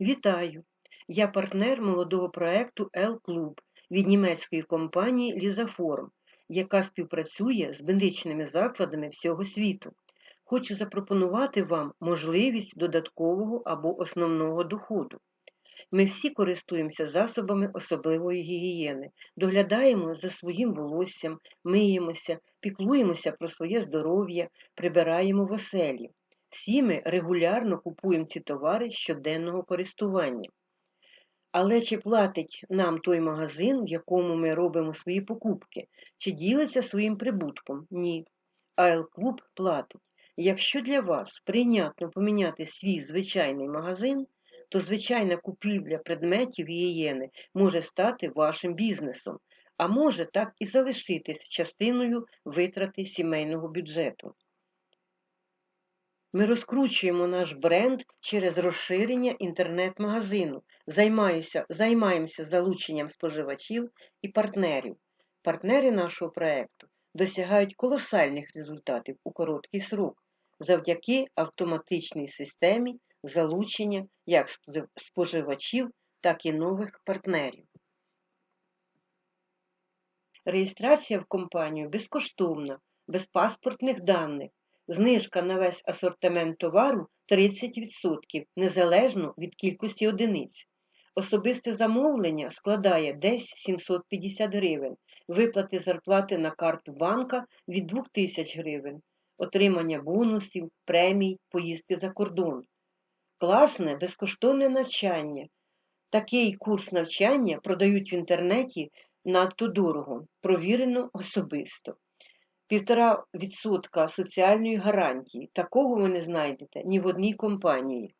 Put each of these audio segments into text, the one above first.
Вітаю! Я партнер молодого проекту L-Club від німецької компанії Лізаформ, яка співпрацює з медичними закладами всього світу. Хочу запропонувати вам можливість додаткового або основного доходу. Ми всі користуємося засобами особливої гігієни, доглядаємо за своїм волоссям, миємося, піклуємося про своє здоров'я, прибираємо в оселі. Всі ми регулярно купуємо ці товари щоденного користування. Але чи платить нам той магазин, в якому ми робимо свої покупки, чи ділиться своїм прибутком? Ні. АЛ Клуб платить. Якщо для вас прийнятно поміняти свій звичайний магазин, то звичайна купівля предметів гігієни може стати вашим бізнесом, а може так і залишитись частиною витрати сімейного бюджету. Ми розкручуємо наш бренд через розширення інтернет-магазину, займаємося, залученням споживачів і партнерів. Партнери нашого проекту досягають колосальних результатів у короткий срок завдяки автоматичній системі залучення як споживачів, так і нових партнерів. Реєстрація в компанію безкоштовна, без паспортних даних. Знижка на весь асортимент товару 30% незалежно від кількості одиниць. Особисте замовлення складає десь 750 гривень, виплати зарплати на карту банка від 2000 гривень, отримання бонусів, премій, поїздки за кордон. Класне, безкоштовне навчання. Такий курс навчання продають в інтернеті надто дорого, провірено особисто. Півтора відсотка соціальної гарантії. Такого ви не знайдете ні в одній компанії.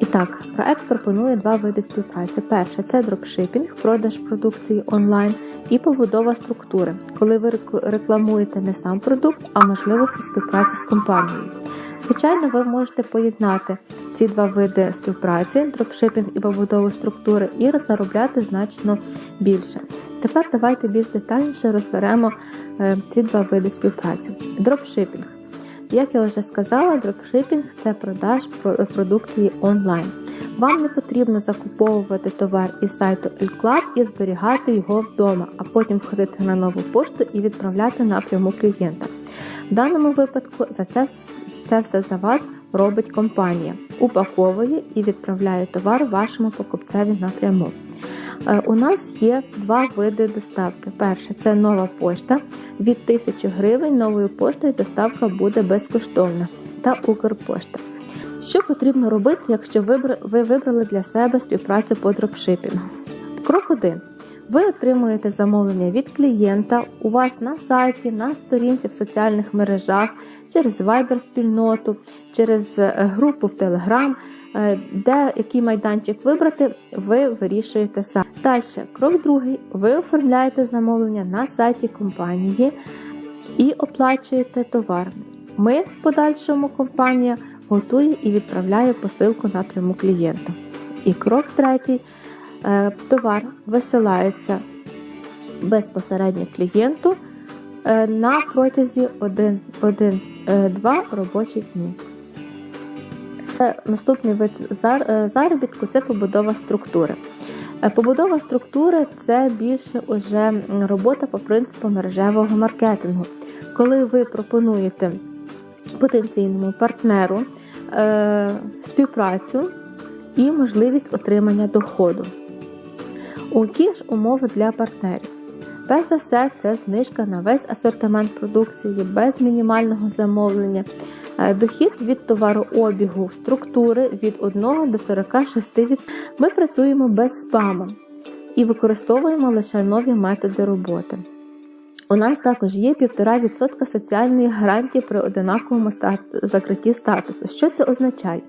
І так, проект пропонує два види співпраці. Перше це дропшипінг, продаж продукції онлайн і побудова структури, коли ви рекламуєте не сам продукт, а можливості співпраці з компанією. Звичайно, ви можете поєднати ці два види співпраці дропшипінг і побудову структури, і заробляти значно більше. Тепер давайте більш детальніше розберемо е, ці два види співпраці. Дропшипінг. Як я вже сказала, дропшипінг це продаж продукції онлайн. Вам не потрібно закуповувати товар із сайту Elclub і зберігати його вдома, а потім ходити на нову пошту і відправляти напряму клієнта. В даному випадку за це, це все за вас робить компанія, упаковує і відправляє товар вашому покупцеві напряму. Е, у нас є два види доставки. Перше це нова пошта. Від 1000 гривень новою поштою доставка буде безкоштовна та Укрпошта. Що потрібно робити, якщо ви вибрали для себе співпрацю по дропшипінгу? Крок 1. Ви отримуєте замовлення від клієнта у вас на сайті, на сторінці в соціальних мережах, через Viber-спільноту, через е, групу в е, де який майданчик вибрати, ви вирішуєте сам. Далі, крок другий, ви оформляєте замовлення на сайті компанії і оплачуєте товар. Ми, в подальшому, компанія готує і відправляє посилку напряму клієнта. І крок третій. Е, товар висилається безпосередньо клієнту е, на протязі 1-2 е, робочих днів. Наступний вид заробітку це побудова структури. Побудова структури це більше уже робота по принципу мережевого маркетингу. Коли ви пропонуєте потенційному партнеру співпрацю і можливість отримання доходу. У які ж умови для партнерів? Перш за все, це знижка на весь асортимент продукції без мінімального замовлення, е, дохід від товарообігу структури від 1 до 46%. Ми працюємо без спаму і використовуємо лише нові методи роботи. У нас також є 1,5% соціальної гарантії при одинаковому закритті статусу. Що це означає?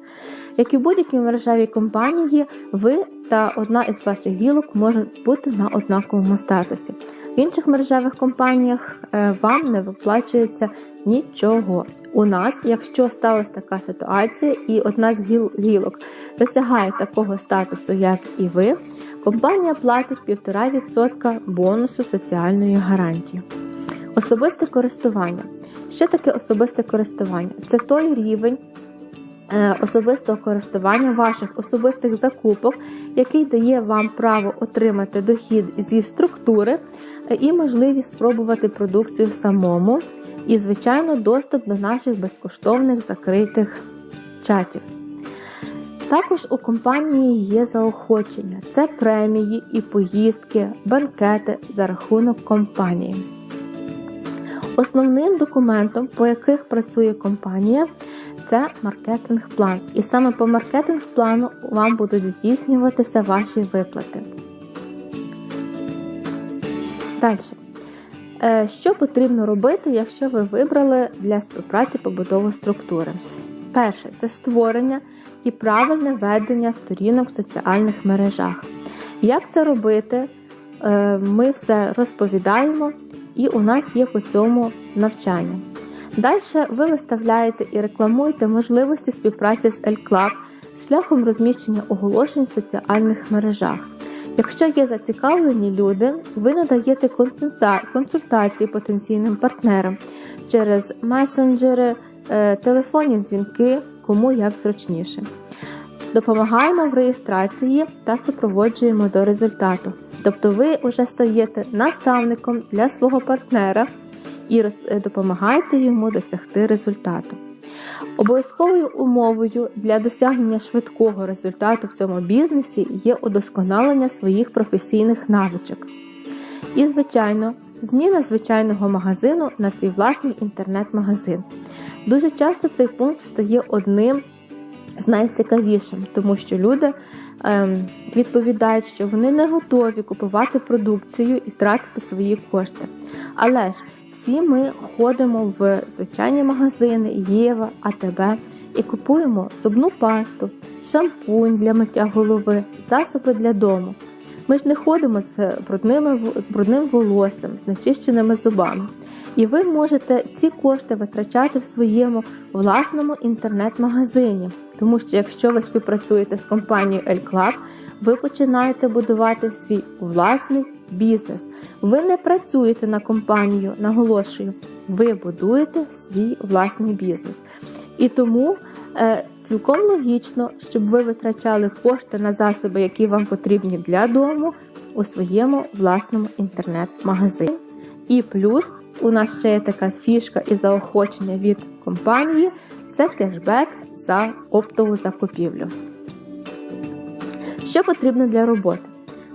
Як і в будь-якій мережевій компанії, ви та одна із ваших гілок можуть бути на однаковому статусі. В інших мережевих компаніях е, вам не виплачується нічого. У нас, якщо сталася така ситуація, і одна з гілок досягає такого статусу, як і ви, компанія платить 1,5% бонусу соціальної гарантії. Особисте користування. Що таке особисте користування? Це той рівень особистого користування ваших особистих закупок, який дає вам право отримати дохід зі структури е, і можливість спробувати продукцію самому, і, звичайно, доступ до наших безкоштовних закритих чатів. Також у компанії є заохочення: це премії і поїздки, банкети за рахунок компанії. Основним документом, по яких працює компанія, це маркетинг-план. І саме по маркетинг-плану вам будуть здійснюватися ваші виплати. Далі. Е, Що потрібно робити, якщо ви вибрали для співпраці побудову структури? Перше це створення і правильне ведення сторінок в соціальних мережах. Як це робити? Е, Ми все розповідаємо, і у нас є по цьому навчання. Далі ви виставляєте і рекламуєте можливості співпраці з L-Club шляхом розміщення оголошень в соціальних мережах. Якщо є зацікавлені люди, ви надаєте консультації потенційним партнерам через месенджери, е, телефонні дзвінки, кому як зручніше. Допомагаємо в реєстрації та супроводжуємо до результату. Тобто ви вже стаєте наставником для свого партнера і е, допомагаєте йому досягти результату. Обов'язковою умовою для досягнення швидкого результату в цьому бізнесі є удосконалення своїх професійних навичок. І, звичайно, зміна звичайного магазину на свій власний інтернет-магазин. Дуже часто цей пункт стає одним з найцікавішим, тому що люди ем, відповідають, що вони не готові купувати продукцію і тратити свої кошти. Але ж всі ми ходимо в звичайні магазини, Єва, АТБ і купуємо зубну пасту, шампунь для миття голови, засоби для дому. Ми ж не ходимо з, брудними, з брудним волоссям, з нечищеними зубами. І ви можете ці кошти витрачати в своєму власному інтернет-магазині. Тому що якщо ви співпрацюєте з компанією L-Club, ви починаєте будувати свій власний бізнес. Ви не працюєте на компанію, наголошую, ви будуєте свій власний бізнес. І тому е, цілком логічно, щоб ви витрачали кошти на засоби, які вам потрібні для дому, у своєму власному інтернет-магазині. І плюс у нас ще є така фішка і заохочення від компанії це кешбек за оптову закупівлю. Що потрібно для роботи?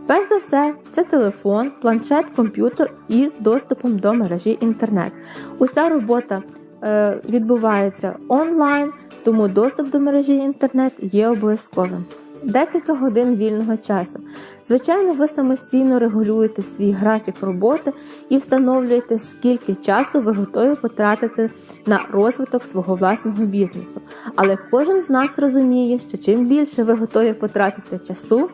Перш за все, це телефон, планшет, комп'ютер із доступом до мережі інтернет. Уся робота е, відбувається онлайн, тому доступ до мережі інтернет є обов'язковим. Декілька годин вільного часу. Звичайно, ви самостійно регулюєте свій графік роботи і встановлюєте, скільки часу ви готові потратити на розвиток свого власного бізнесу. Але кожен з нас розуміє, що чим більше ви готові потратити часу,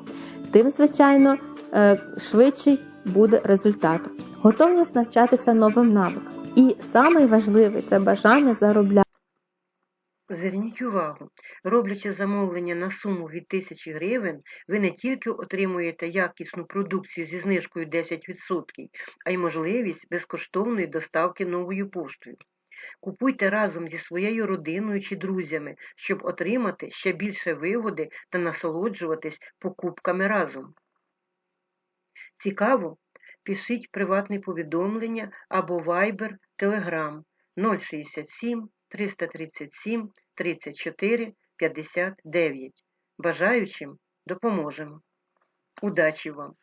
тим, звичайно, е, швидший буде результат. Готовність навчатися новим навикам. І найважливий це бажання заробляти. Зверніть увагу, роблячи замовлення на суму від 1000 гривень, ви не тільки отримуєте якісну продукцію зі знижкою 10%, а й можливість безкоштовної доставки новою поштою. Купуйте разом зі своєю родиною чи друзями, щоб отримати ще більше вигоди та насолоджуватись покупками разом. Цікаво? Пишіть приватне повідомлення або Viber, Telegram 067 337 34 59. Бажаючим допоможемо. Удачі вам!